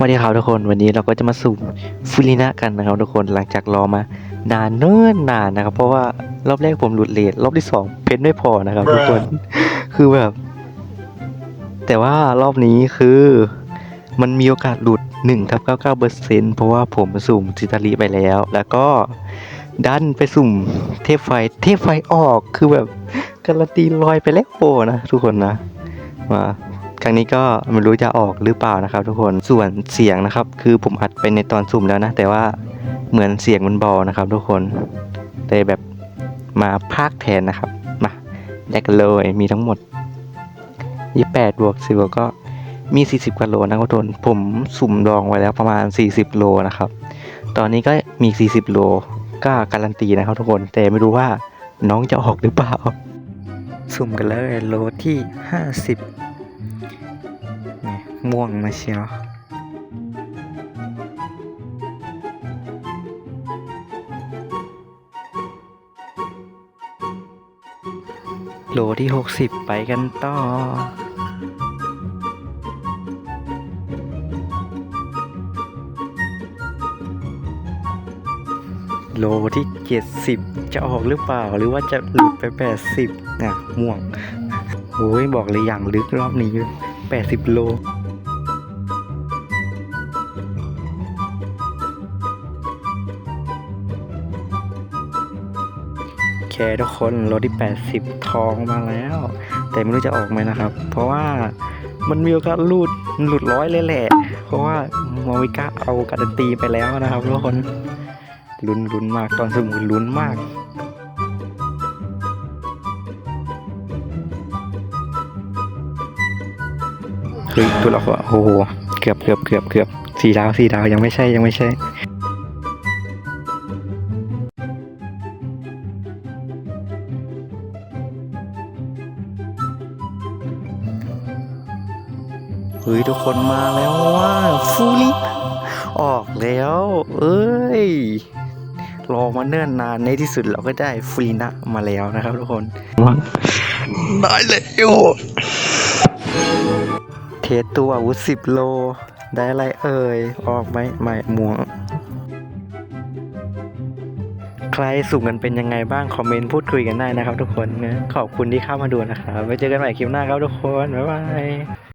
สวัสดีครับทุกคนวันนี้เราก็จะมาสุ่มฟูลินะกันนะครับทุกคนหลังจากรอมานานเนิ่นนานนะครับ เพราะว่ารอบแรกผมหลุดเลทรอบที่สองเพชรไม่พอนะครับ ทุกคนคือแบบ แต่ว่ารอบนี้คือ มันมีโอกาสหลุด1ทับ99เปอร์เซ็นเพราะว่าผมสุ่มซิตาลีไปแล้ว แล้วก็ดันไปสุ่มเทพไฟเทพไฟออกคือแบบการันตีลอยไปแล้วโอ้นะทุกคนนะมา ครั้งนี้ก็ไม่รู้จะออกหรือเปล่านะครับ ทุกคนส่วนเสียงนะครับ คือผมอัดไปในตอนสุ่มแล้วนะ แต่ว่าเหมือนเสียงมันเบานะครับ ทุกคนเลยแบบมาพากแทนนะครับมาแยกเลยมีทั้งหมด 28บวก10ก็มี 40กว่าโลนะทุกคนผมสุ่มดองไว้แล้วประมาณ 40 โลนะครับ ตอนนี้ก็มี 40 โลก็การันตีนะครับทุกคนแต่ไม่รู้ว่าน้องจะออกหรือเปล่า สุ่มกันเลยโลที่ 50 ม่วงมาเชียวโลที่ 60 ไปกันต่อโลที่ 70 จะออกหรือเปล่าหรือว่าจะหลุดไป 80นะม่วงโอ้ยบอกเลยอย่างลึกรอบนี้ 80 โล ทุกคนโลที่ 80 ทองมาแล้ว แต่ไม่รู้จะออกไหมนะครับ เพราะว่ามันมีโอกาสหลุดหลุดร้อยเลยแหละ เพราะว่ามาวิก้าเอาการันตีไปแล้วนะครับทุกคนลุ้นลุ้นมากตอนสมุนลุ้นมากเฮ้ยตัวเราก็โอ้โหเกือบเกือบเกือบเกือบสี่ดาวสี่ดาวยังไม่ใช่ยังไม่ใช่ เฮ้ยทุกคนมาแล้วว่าฟูลิออกแล้ว เอ้ย รอมาเนิ่นนานในที่สุดเราก็ได้ฟูลินะมาแล้วนะครับทุกคนได้แล้วเทสตัวอาวุธสิบโล ได้อะไรเอ่ย ออกไหมไม่ม่วงใครสุ่มกันเป็นยังไงบ้าง คอมเมนต์พูดคุยกันได้นะครับทุกคนนะขอบคุณที่เข้ามาดูนะครับไว้เจอกันใหม่คลิปหน้าครับทุกคน บ๊ายบาย